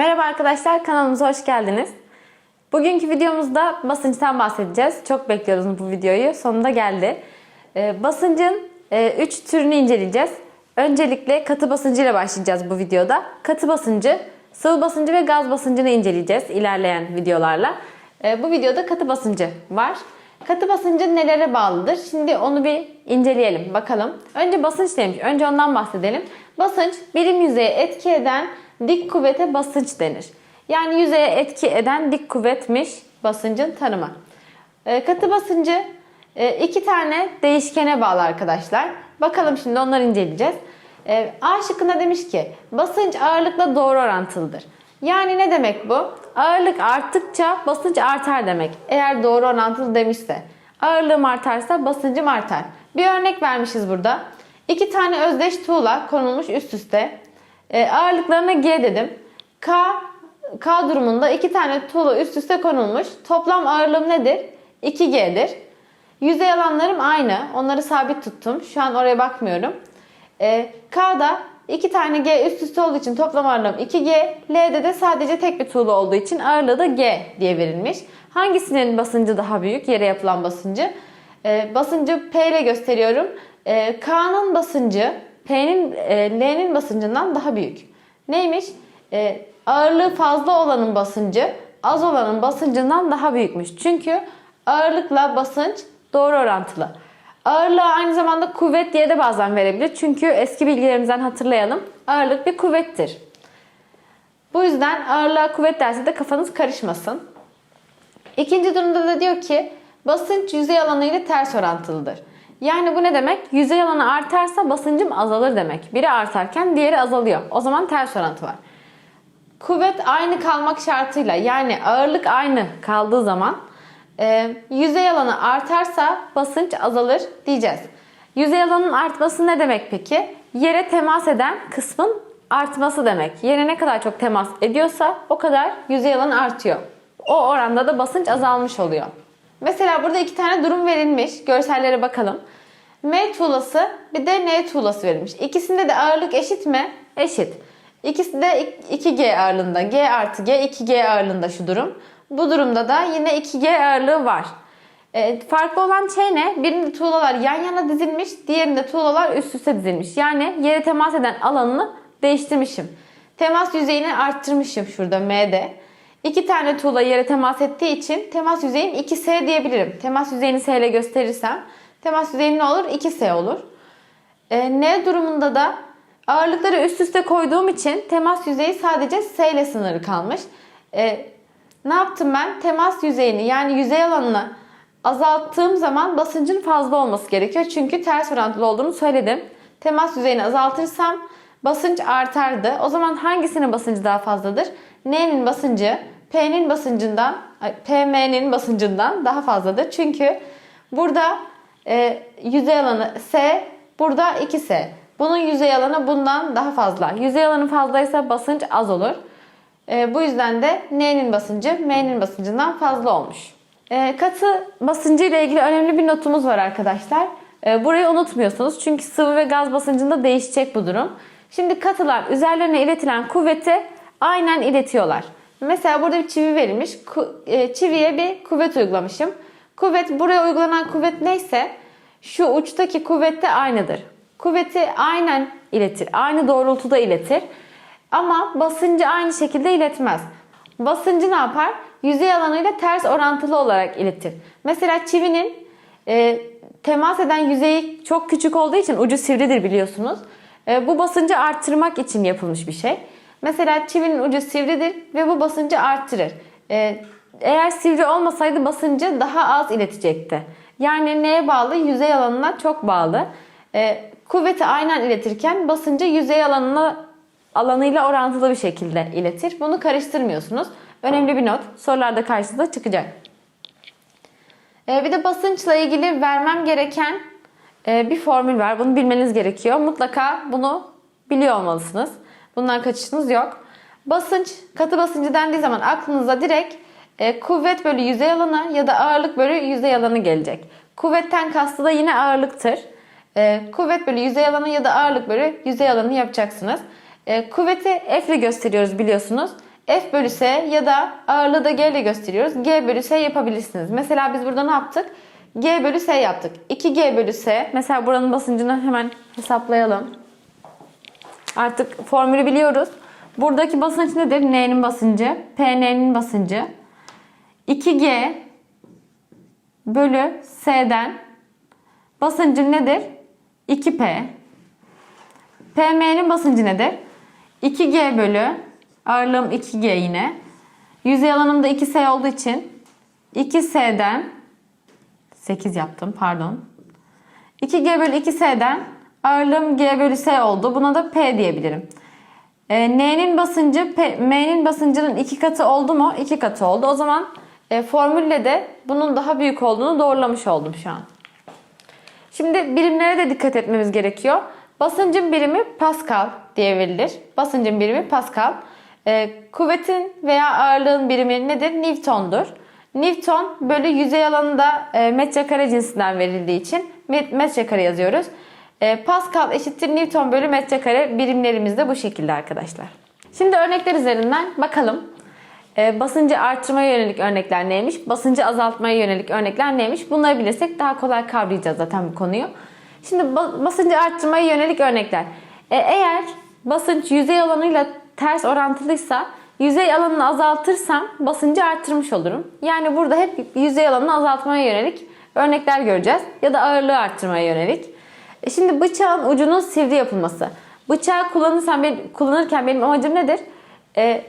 Merhaba arkadaşlar, kanalımıza hoş geldiniz. Bugünkü videomuzda basınçtan bahsedeceğiz. Çok bekliyoruz bu videoyu. Sonunda geldi. Ee, basıncın 3 türünü inceleyeceğiz. Öncelikle katı basıncıyla başlayacağız bu videoda. Katı basıncı, sıvı basıncı ve gaz basıncını inceleyeceğiz ilerleyen videolarla. Ee, bu videoda katı basıncı var. Katı basıncı nelere bağlıdır? Şimdi onu bir inceleyelim, bakalım. Önce basınç neymiş? Önce ondan bahsedelim. Basınç, birim yüzeye etki eden dik kuvvete basınç denir. Yani yüzeye etki eden dik kuvvetmiş basıncın tanımı. E, katı basıncı e, iki tane değişkene bağlı arkadaşlar. Bakalım şimdi onları inceleyeceğiz. E, A şıkkında demiş ki basınç ağırlıkla doğru orantılıdır. Yani ne demek bu? Ağırlık arttıkça basınç artar demek. Eğer doğru orantılı demişse. Ağırlığım artarsa basıncım artar. Bir örnek vermişiz burada. İki tane özdeş tuğla konulmuş üst üste. E, ağırlıklarına G dedim. K, K durumunda iki tane tuğla üst üste konulmuş. Toplam ağırlığım nedir? 2G'dir. Yüzey alanlarım aynı. Onları sabit tuttum. Şu an oraya bakmıyorum. E, K'da iki tane G üst üste olduğu için toplam ağırlığım 2G. L'de de sadece tek bir tuğla olduğu için ağırlığı da G diye verilmiş. Hangisinin basıncı daha büyük? Yere yapılan basıncı. E, basıncı P ile gösteriyorum. E, K'nın basıncı P'nin e, L'nin basıncından daha büyük. Neymiş? E, ağırlığı fazla olanın basıncı az olanın basıncından daha büyükmüş. Çünkü ağırlıkla basınç doğru orantılı. Ağırlığı aynı zamanda kuvvet diye de bazen verebilir. Çünkü eski bilgilerimizden hatırlayalım. Ağırlık bir kuvvettir. Bu yüzden ağırlığa kuvvet dersi de kafanız karışmasın. İkinci durumda da diyor ki basınç yüzey alanı ile ters orantılıdır. Yani bu ne demek? Yüzey alanı artarsa basıncım azalır demek. Biri artarken diğeri azalıyor. O zaman ters orantı var. Kuvvet aynı kalmak şartıyla yani ağırlık aynı kaldığı zaman e, yüzey alanı artarsa basınç azalır diyeceğiz. Yüzey alanının artması ne demek peki? Yere temas eden kısmın artması demek. Yere ne kadar çok temas ediyorsa o kadar yüzey alanı artıyor. O oranda da basınç azalmış oluyor. Mesela burada iki tane durum verilmiş. Görsellere bakalım. M tuğlası bir de N tuğlası verilmiş. İkisinde de ağırlık eşit mi? Eşit. İkisi de 2G ağırlığında. G artı G 2G ağırlığında şu durum. Bu durumda da yine 2G ağırlığı var. E, farklı olan şey ne? Birinde tuğlalar yan yana dizilmiş, diğerinde tuğlalar üst üste dizilmiş. Yani yere temas eden alanını değiştirmişim. Temas yüzeyini arttırmışım şurada M'de. İki tane tuğla yere temas ettiği için temas yüzeyim 2S diyebilirim. Temas yüzeyini S ile gösterirsem temas yüzeyi ne olur? 2S olur. E, N durumunda da ağırlıkları üst üste koyduğum için temas yüzeyi sadece S ile sınırı kalmış. E, ne yaptım ben? Temas yüzeyini yani yüzey alanını azalttığım zaman basıncın fazla olması gerekiyor. Çünkü ters orantılı olduğunu söyledim. Temas yüzeyini azaltırsam basınç artardı. O zaman hangisinin basıncı daha fazladır? N'nin basıncı P'nin basıncından, PM'nin basıncından daha fazladır. Çünkü burada e, yüzey alanı S, burada 2S. Bunun yüzey alanı bundan daha fazla. Yüzey alanı fazlaysa basınç az olur. E, bu yüzden de N'nin basıncı M'nin basıncından fazla olmuş. E, katı basıncı ile ilgili önemli bir notumuz var arkadaşlar. E, burayı unutmuyorsunuz çünkü sıvı ve gaz basıncında değişecek bu durum. Şimdi katılar üzerlerine iletilen kuvveti aynen iletiyorlar. Mesela burada bir çivi verilmiş. e, Çiviye bir kuvvet uygulamışım. Kuvvet buraya uygulanan kuvvet neyse şu uçtaki kuvvet aynıdır. Kuvveti aynen iletir. Aynı doğrultuda iletir. Ama basıncı aynı şekilde iletmez. Basıncı ne yapar? Yüzey alanıyla ters orantılı olarak iletir. Mesela çivinin e, temas eden yüzeyi çok küçük olduğu için ucu sivridir biliyorsunuz. E, bu basıncı arttırmak için yapılmış bir şey. Mesela çivinin ucu sivridir ve bu basıncı arttırır. E, eğer sivri olmasaydı basıncı daha az iletecekti. Yani neye bağlı? Yüzey alanına çok bağlı. E, kuvveti aynen iletirken basıncı yüzey alanına alanıyla orantılı bir şekilde iletir. Bunu karıştırmıyorsunuz. Önemli bir not. Sorularda karşınıza çıkacak. E, bir de basınçla ilgili vermem gereken e, bir formül var. Bunu bilmeniz gerekiyor. Mutlaka bunu biliyor olmalısınız. Bundan kaçışınız yok. Basınç, katı basıncı dendiği zaman aklınıza direkt e, kuvvet bölü yüzey alanı ya da ağırlık bölü yüzey alanı gelecek. Kuvvetten kastı da yine ağırlıktır. E, kuvvet bölü yüzey alanı ya da ağırlık bölü yüzey alanı yapacaksınız. E, kuvveti F ile gösteriyoruz biliyorsunuz. F bölü S ya da ağırlığı da G ile gösteriyoruz. G bölü S yapabilirsiniz. Mesela biz burada ne yaptık? G bölü S yaptık. 2G bölü S. Mesela buranın basıncını hemen hesaplayalım. Artık formülü biliyoruz. Buradaki basınç nedir? N'nin basıncı. PN'nin basıncı. 2G bölü S'den basıncım nedir? 2P. PM'nin basıncı nedir? 2G bölü ağırlığım 2G yine. Yüzey alanım da 2S olduğu için 2S'den 8 yaptım pardon. 2G bölü 2S'den ağırlığım G bölü S oldu. Buna da P diyebilirim. E, N'nin basıncı P, M'nin basıncının iki katı oldu mu? İki katı oldu. O zaman e, formülle de bunun daha büyük olduğunu doğrulamış oldum şu an. Şimdi birimlere de dikkat etmemiz gerekiyor. Basıncın birimi Pascal diye verilir. Basıncın birimi Pascal. E, kuvvetin veya ağırlığın birimi nedir? Newton'dur. Newton bölü yüzey alanında e, metrekare cinsinden verildiği için met- metrekare yazıyoruz. E, Pascal eşittir Newton bölü metrekare birimlerimiz de bu şekilde arkadaşlar. Şimdi örnekler üzerinden bakalım. E, basıncı artırmaya yönelik örnekler neymiş? Basıncı azaltmaya yönelik örnekler neymiş? Bunları bilirsek daha kolay kavrayacağız zaten bu konuyu. Şimdi ba- basıncı arttırmaya yönelik örnekler. E, eğer basınç yüzey alanıyla ters orantılıysa yüzey alanını azaltırsam basıncı arttırmış olurum. Yani burada hep yüzey alanını azaltmaya yönelik örnekler göreceğiz. Ya da ağırlığı arttırmaya yönelik. E, şimdi bıçağın ucunun sivri yapılması. Bıçağı kullanırsam, ben, kullanırken benim amacım nedir? E,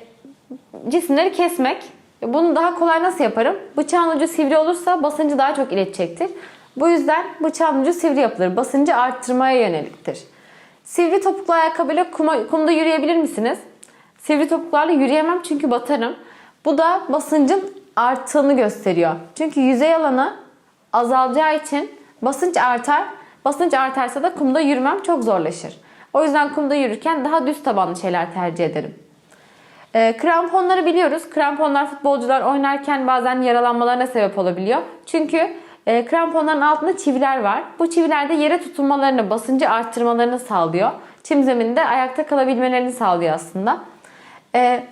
cisimleri kesmek. E, Bunu daha kolay nasıl yaparım? Bıçağın ucu sivri olursa basıncı daha çok iletecektir. Bu yüzden bıçağın ucu sivri yapılır. Basıncı arttırmaya yöneliktir. Sivri topuklu ayakkabıyla kuma, kumda yürüyebilir misiniz? Sivri topuklarla yürüyemem çünkü batarım. Bu da basıncın arttığını gösteriyor. Çünkü yüzey alanı azalacağı için basınç artar. Basınç artarsa da kumda yürümem çok zorlaşır. O yüzden kumda yürürken daha düz tabanlı şeyler tercih ederim. E, kramponları biliyoruz. Kramponlar futbolcular oynarken bazen yaralanmalarına sebep olabiliyor. Çünkü e, kramponların altında çiviler var. Bu çiviler de yere tutunmalarını, basıncı arttırmalarını sağlıyor. Çim zeminde ayakta kalabilmelerini sağlıyor aslında. E,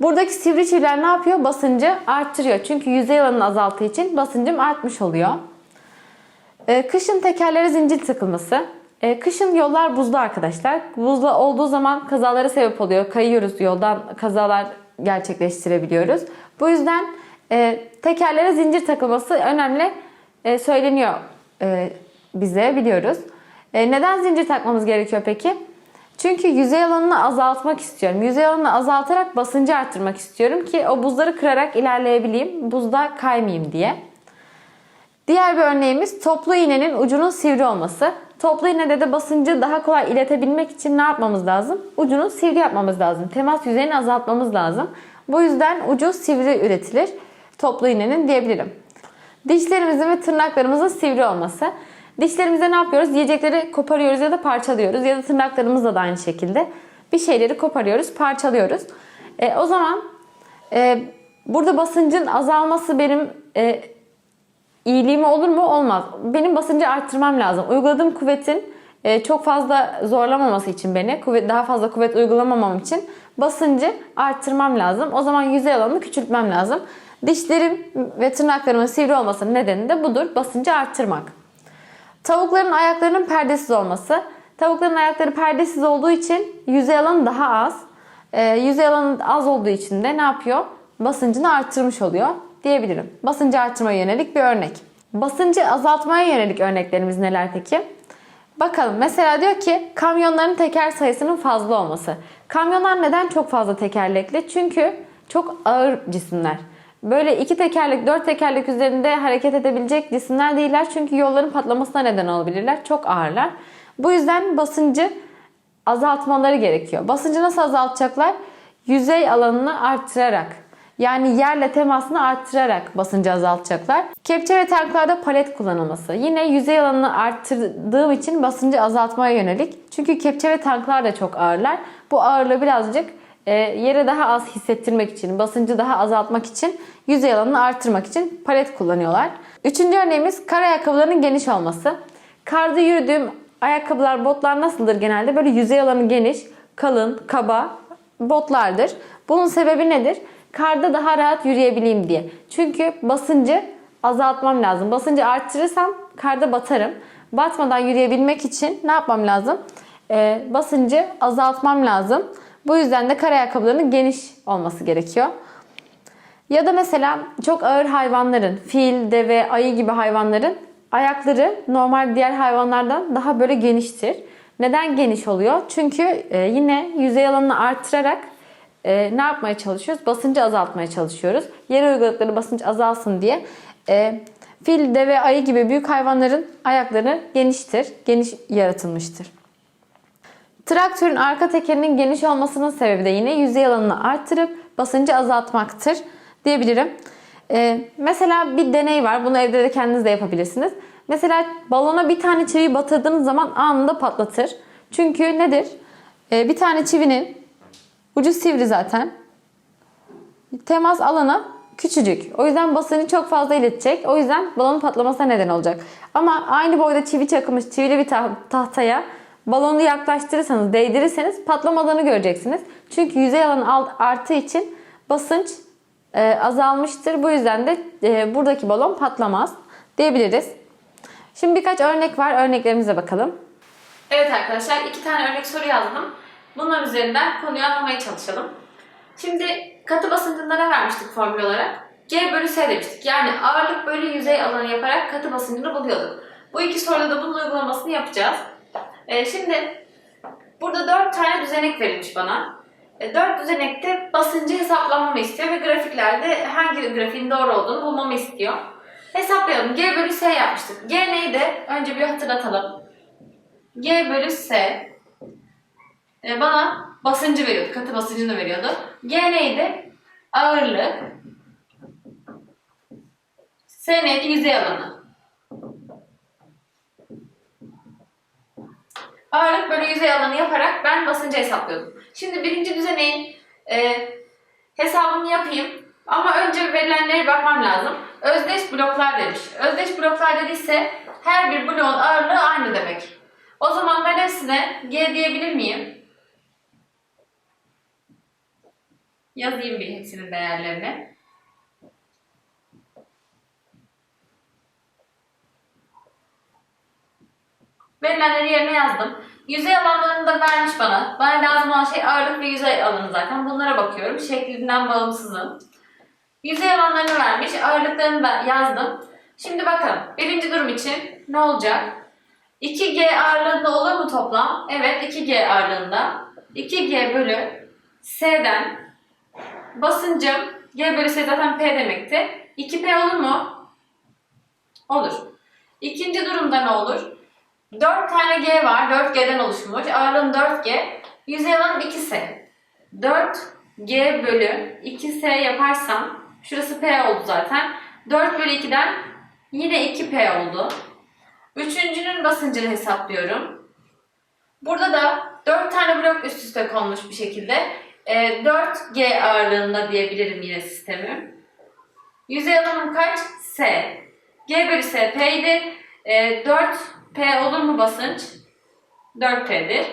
buradaki sivri çiviler ne yapıyor? Basıncı arttırıyor. Çünkü yüzey alanını azalttığı için basıncım artmış oluyor. E, kışın tekerlere zincir takılması. E, kışın yollar buzlu arkadaşlar. Buzlu olduğu zaman kazalara sebep oluyor. Kayıyoruz yoldan kazalar gerçekleştirebiliyoruz. Bu yüzden e, tekerlere zincir takılması önemli e, söyleniyor e, bize biliyoruz. Neden zincir takmamız gerekiyor peki? Çünkü yüzey alanını azaltmak istiyorum. Yüzey alanını azaltarak basıncı arttırmak istiyorum ki o buzları kırarak ilerleyebileyim. Buzda kaymayayım diye. Diğer bir örneğimiz toplu iğnenin ucunun sivri olması. Toplu iğnede de basıncı daha kolay iletebilmek için ne yapmamız lazım? Ucunu sivri yapmamız lazım. Temas yüzeyini azaltmamız lazım. Bu yüzden ucu sivri üretilir. Toplu iğnenin diyebilirim. Dişlerimizin ve tırnaklarımızın sivri olması. Dişlerimizde ne yapıyoruz? Yiyecekleri koparıyoruz ya da parçalıyoruz. Ya da tırnaklarımızla da aynı şekilde. Bir şeyleri koparıyoruz, parçalıyoruz. E, o zaman e, burada basıncın azalması benim e, iyiliğime olur mu? Olmaz. Benim basıncı arttırmam lazım. Uyguladığım kuvvetin e, çok fazla zorlamaması için beni, kuvvet, daha fazla kuvvet uygulamamam için basıncı arttırmam lazım. O zaman yüzey alanını küçültmem lazım. Dişlerim ve tırnaklarımın sivri olmasının nedeni de budur. Basıncı arttırmak. Tavukların ayaklarının perdesiz olması. Tavukların ayakları perdesiz olduğu için yüzey alanı daha az. E, yüzey alanı az olduğu için de ne yapıyor? Basıncını arttırmış oluyor diyebilirim. Basıncı arttırmaya yönelik bir örnek. Basıncı azaltmaya yönelik örneklerimiz neler peki? Bakalım mesela diyor ki kamyonların teker sayısının fazla olması. Kamyonlar neden çok fazla tekerlekli? Çünkü çok ağır cisimler. Böyle iki tekerlek, dört tekerlek üzerinde hareket edebilecek cisimler değiller. Çünkü yolların patlamasına neden olabilirler. Çok ağırlar. Bu yüzden basıncı azaltmaları gerekiyor. Basıncı nasıl azaltacaklar? Yüzey alanını arttırarak. Yani yerle temasını arttırarak basıncı azaltacaklar. Kepçe ve tanklarda palet kullanılması. Yine yüzey alanını arttırdığım için basıncı azaltmaya yönelik. Çünkü kepçe ve tanklar da çok ağırlar. Bu ağırlığı birazcık e, yere daha az hissettirmek için, basıncı daha azaltmak için, yüzey alanını arttırmak için palet kullanıyorlar. Üçüncü örneğimiz kar ayakkabılarının geniş olması. Karda yürüdüğüm ayakkabılar, botlar nasıldır genelde? Böyle yüzey alanı geniş, kalın, kaba botlardır. Bunun sebebi nedir? Karda daha rahat yürüyebileyim diye. Çünkü basıncı azaltmam lazım. Basıncı arttırırsam karda batarım. Batmadan yürüyebilmek için ne yapmam lazım? Ee, basıncı azaltmam lazım. Bu yüzden de kar ayakkabılarının geniş olması gerekiyor. Ya da mesela çok ağır hayvanların, fil, deve, ayı gibi hayvanların ayakları normal diğer hayvanlardan daha böyle geniştir. Neden geniş oluyor? Çünkü e, yine yüzey alanını artırarak e, ne yapmaya çalışıyoruz? Basıncı azaltmaya çalışıyoruz. Yere uyguladıkları basınç azalsın diye e, fil, deve, ayı gibi büyük hayvanların ayakları geniştir, geniş yaratılmıştır. Traktörün arka tekerinin geniş olmasının sebebi de yine yüzey alanını arttırıp basıncı azaltmaktır diyebilirim. Ee, mesela bir deney var. Bunu evde de kendiniz de yapabilirsiniz. Mesela balona bir tane çivi batırdığınız zaman anında patlatır. Çünkü nedir? Ee, bir tane çivinin ucu sivri zaten. Temas alanı küçücük. O yüzden basıncı çok fazla iletecek. O yüzden balonun patlamasına neden olacak. Ama aynı boyda çivi çakılmış çivili bir ta- tahtaya balonu yaklaştırırsanız, değdirirseniz patlamadığını göreceksiniz. Çünkü yüzey alanı al- arttığı için basınç e, azalmıştır. Bu yüzden de e, buradaki balon patlamaz diyebiliriz. Şimdi birkaç örnek var. Örneklerimize bakalım. Evet arkadaşlar iki tane örnek soru yazdım. Bunların üzerinden konuyu anlamaya çalışalım. Şimdi katı basıncında ne vermiştik formül olarak? G bölü S demiştik. Yani ağırlık bölü yüzey alanı yaparak katı basıncını buluyorduk. Bu iki soruda da bunun uygulamasını yapacağız. Ee, şimdi burada dört tane düzenek verilmiş bana. E, Dört düzenekte basıncı hesaplamamı istiyor ve grafiklerde hangi grafiğin doğru olduğunu bulmamı istiyor. Hesaplayalım. G bölü S yapmıştık. G neydi? Önce bir hatırlatalım. G bölü S e, bana basıncı veriyordu. Katı basıncını veriyordu. G neydi? Ağırlık. S neydi? Yüzey alanı. Ağırlık bölü yüzey alanı yaparak ben basıncı hesaplıyordum. Şimdi birinci düzeneğin e, hesabını yapayım. Ama önce verilenlere bakmam lazım. Özdeş bloklar demiş. Özdeş bloklar dediyse her bir bloğun ağırlığı aynı demek. O zaman ben hepsine G diyebilir miyim? Yazayım bir hepsinin değerlerini. Verilenleri yerine yazdım. Yüzey alanlarını da vermiş bana. Bana lazım olan şey ağırlık ve yüzey alanı zaten. Bunlara bakıyorum. Şeklinden bağımsızım. Yüzey alanlarını vermiş. Ağırlıklarını da yazdım. Şimdi bakalım. Birinci durum için ne olacak? 2G ağırlığında olur mu toplam? Evet 2G ağırlığında. 2G bölü S'den basıncım G bölü S zaten P demekti. 2P olur mu? Olur. İkinci durumda ne olur? 4 tane G var. 4G'den oluşmuş. Ağırlığım 4G. Yüzey alanım 2S. 4G bölü 2S yaparsam şurası P oldu zaten. 4 bölü 2'den yine 2P oldu. Üçüncünün basıncını hesaplıyorum. Burada da 4 tane blok üst üste konmuş bir şekilde. E, 4G ağırlığında diyebilirim yine sistemi. Yüzey alanım kaç? S. G bölü S P idi. E, 4P olur mu basınç? 4P'dir.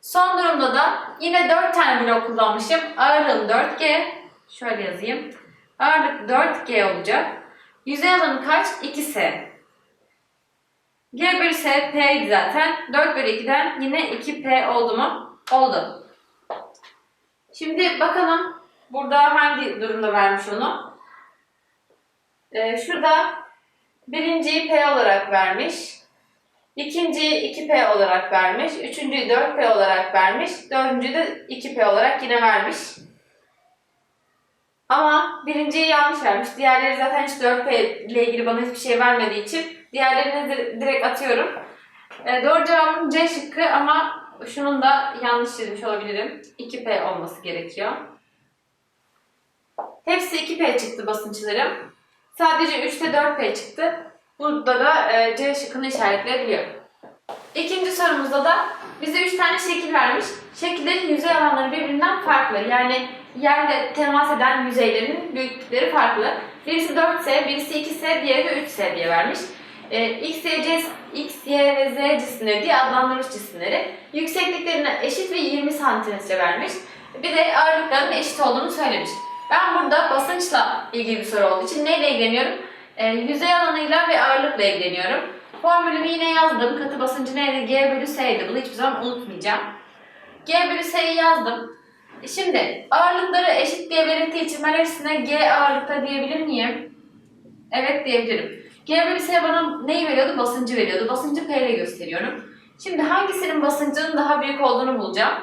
Son durumda da yine 4 tane blok kullanmışım. Ağırlığım 4G. Şöyle yazayım. Ağırlık 4G olacak. Yüzey alanı kaç? 2S. G bölü S P'ydi zaten. 4 bölü 2'den yine 2P oldu mu? Oldu. Şimdi bakalım burada hangi durumda vermiş onu. Ee, şurada birinciyi P olarak vermiş. İkinciyi 2P olarak vermiş. Üçüncüyü 4P olarak vermiş. Dördüncüyü de 2P olarak yine vermiş. Ama birinciyi yanlış vermiş. Diğerleri zaten hiç 4P ile ilgili bana hiçbir şey vermediği için diğerlerini di- direkt atıyorum. Ee, doğru cevabım C şıkkı ama şunun da yanlış çizmiş olabilirim. 2P olması gerekiyor. Hepsi 2P çıktı basınçlarım. Sadece 3'te 4P çıktı. Burada da e, C şıkkını işaretleyebiliyorum. İkinci sorumuzda da bize 3 tane şekil vermiş. Şekillerin yüzey alanları birbirinden farklı. Yani yerle temas eden yüzeylerin büyüklükleri farklı. Birisi 4S, birisi 2S, diğeri de 3S diye vermiş. Ee, X, Y, C, X, Y ve Z cisimleri diye adlandırmış cisimleri. Yüksekliklerine eşit ve 20 santimetre vermiş. Bir de ağırlıkların eşit olduğunu söylemiş. Ben burada basınçla ilgili bir soru olduğu için neyle ilgileniyorum? Ee, yüzey alanıyla ve ağırlıkla ilgileniyorum. Formülümü yine yazdım. Katı basıncı neydi? G bölü S'ydi. Bunu hiçbir zaman unutmayacağım. G bölü S'yi yazdım. Şimdi ağırlıkları eşit diye belirttiği için ben hepsine G ağırlıkta diyebilir miyim? Evet diyebilirim. G bölü S bana neyi veriyordu? Basıncı veriyordu. Basıncı P ile gösteriyorum. Şimdi hangisinin basıncının daha büyük olduğunu bulacağım.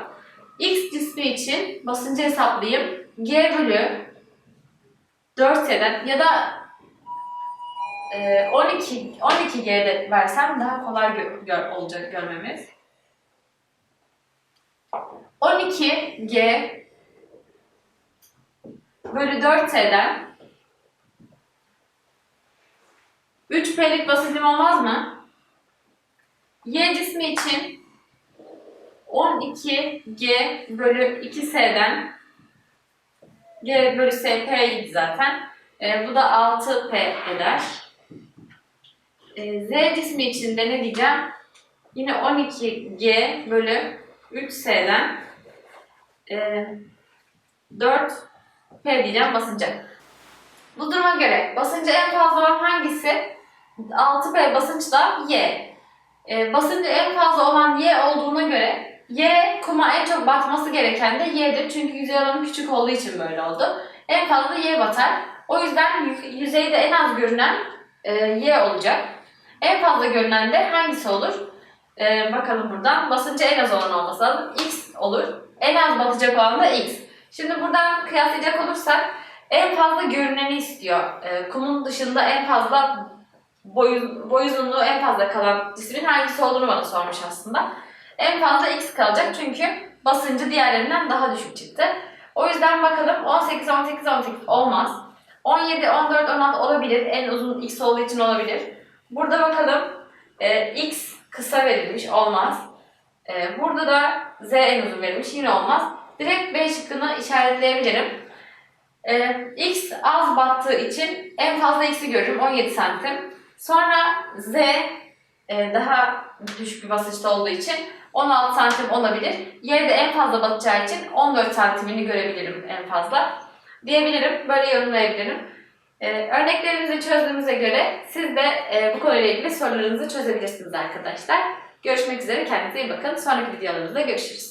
X cismi için basıncı hesaplayayım. G bölü 4S'den ya da e, 12 12G'de versem daha kolay gö- gör- olacak görmemiz. 12G bölü 4S'den 3P'lik basıncım olmaz mı? Y cismi için 12G bölü 2S'den G bölü S P'ydi zaten. E, bu da 6P eder. E, Z cismi için de ne diyeceğim? Yine 12G bölü 3S'den e, 4P diyeceğim basınca. Bu duruma göre basıncı en fazla olan hangisi? 6P basınç da Y. E, basıncı en fazla olan Y olduğuna göre Y kuma en çok batması gereken de Y'dir. Çünkü yüzey alanı küçük olduğu için böyle oldu. En fazla Y batar. O yüzden yü- yüzeyde en az görünen e, Y olacak. En fazla görünen de hangisi olur? E, bakalım buradan. Basıncı en az olan olması lazım. X olur. En az batacak olan da X. Şimdi buradan kıyaslayacak olursak en fazla görüneni istiyor. E, kumun dışında en fazla boy, boy uzunluğu en fazla kalan cismin hangisi olduğunu bana sormuş aslında. En fazla X kalacak çünkü basıncı diğerlerinden daha düşük çıktı. O yüzden bakalım 18, 18, 18 olmaz. 17, 14, 16 olabilir. En uzun X olduğu için olabilir. Burada bakalım e, X kısa verilmiş olmaz. E, burada da Z en uzun verilmiş yine olmaz. Direkt B şıkkını işaretleyebilirim. E, X az battığı için en fazla X'i görürüm 17 santim. Sonra Z e, daha düşük bir basınçta olduğu için 16 santim olabilir. Y de en fazla batacağı için 14 santimini görebilirim en fazla. Diyebilirim, böyle yorumlayabilirim. Ee, örneklerimizi çözdüğümüze göre siz de e, bu konuyla ilgili sorularınızı çözebilirsiniz arkadaşlar. Görüşmek üzere, kendinize iyi bakın. Sonraki videolarımızda görüşürüz.